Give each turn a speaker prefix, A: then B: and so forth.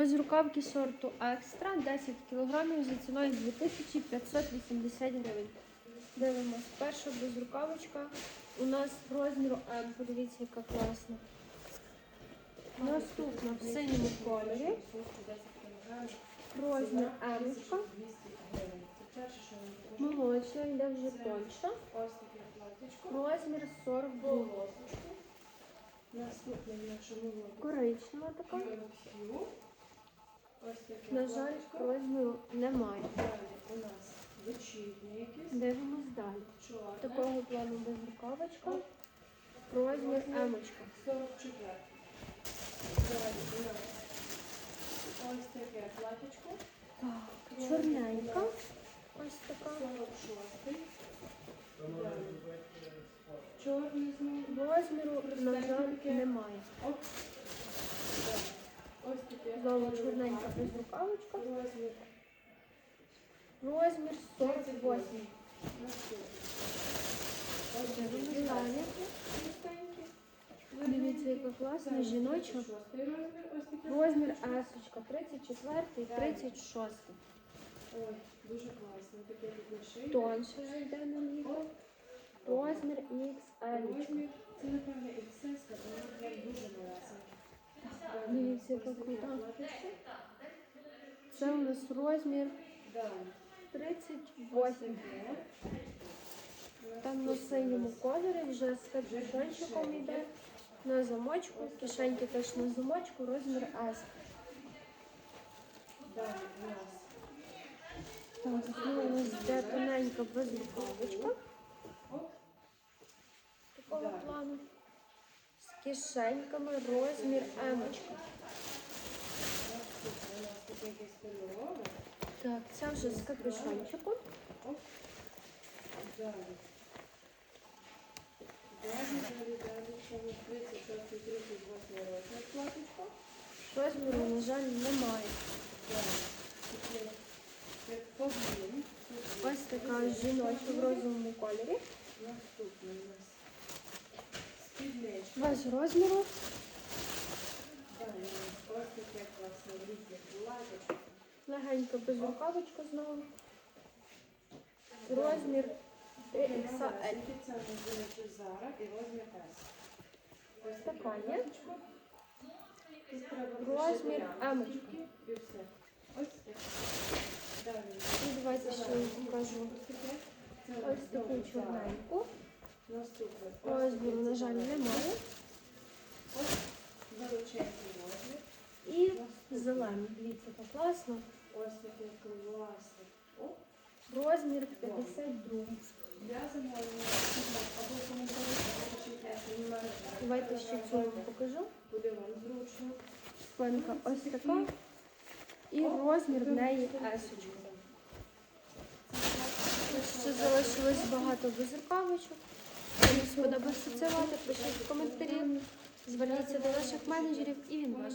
A: Безрукавки сорту Екстра 10 кг за ціною 2580 гривень. Дивимось. Перша безрукавочка у нас розміру М. Подивіться, яка класна. Наступна в синьому кольорі. Розмір М. Молочна, йде вже тонша. Розмір 42.
B: Полосочку. Наступне наша.
A: Коричнева така. На жаль, розміру немає.
B: Далі у нас вечірнє якесь.
A: Дивимось далі.
B: Чорне.
A: Такого плану безрукавочка. Розмір Емочка.
B: 44. Далі у нас ось таке платічко.
A: Так, чорненька. Ось така.
B: 46. Далі. Чорний знову.
A: Розміру, на жаль, немає.
B: Оп. Далі. Ось таке.
A: Знову чорненька безрукавочка.
B: Розмір.
A: Розмір 48.
B: Наступне.
A: Дивимось далі. Дивіться, яка класна жіноча.
B: Шостий розмір, ось такий.
A: Розмір Есочка, 34 36.
B: Ой, дуже класно. Таке тут на шиї.
A: Тонше вже йде на літо. Розмір XL.
B: Розмір, це напевно XS,
A: Дивіться, крута. Це у нас розмір 38. Там на синьому кольорі вже з капюшончиком йде. На замочку, кишеньки теж на замочку, розмір S. Так, у нас йде тоненька безрукавочка.
B: оп,
A: Такого
B: Далі.
A: плану. З кишеньками розмір
B: кольорове.
A: Так, це вже з капюшончиком.
B: Оп. Далі. Далі, далі, далі. Це у нас 36 38 розмір платочка.
A: Розміру, на жаль, немає. Ось така жіноча в розовому кольорі.
B: Наступне у нас
A: Без розміру.
B: Далі у нас ось таке класне літнє платочко.
A: Легенька безрукавочка знову. Розмір 3XL.
B: Це називається Зара і розмір S. Ось
A: Така є. Розмір М.
B: І
A: давайте ще покажу.
B: Ось
A: таку чорненьку.
B: Наступне.
A: на жаль, немає.
B: Ось величезний розмір.
A: І зелений. Дивіться, яка класно.
B: Ось таке класне.
A: Розмір 52.
B: для замовлення або коментарі, або пишіть
A: Давайте ще цю вам покажу.
B: Буде вам зручно.
A: Спинка ось така. І розмір в неї S. Ще залишилось багато безрукавочок. Сподобався це пишіть коментарі. Зверніться до наших менеджерів і він ваш.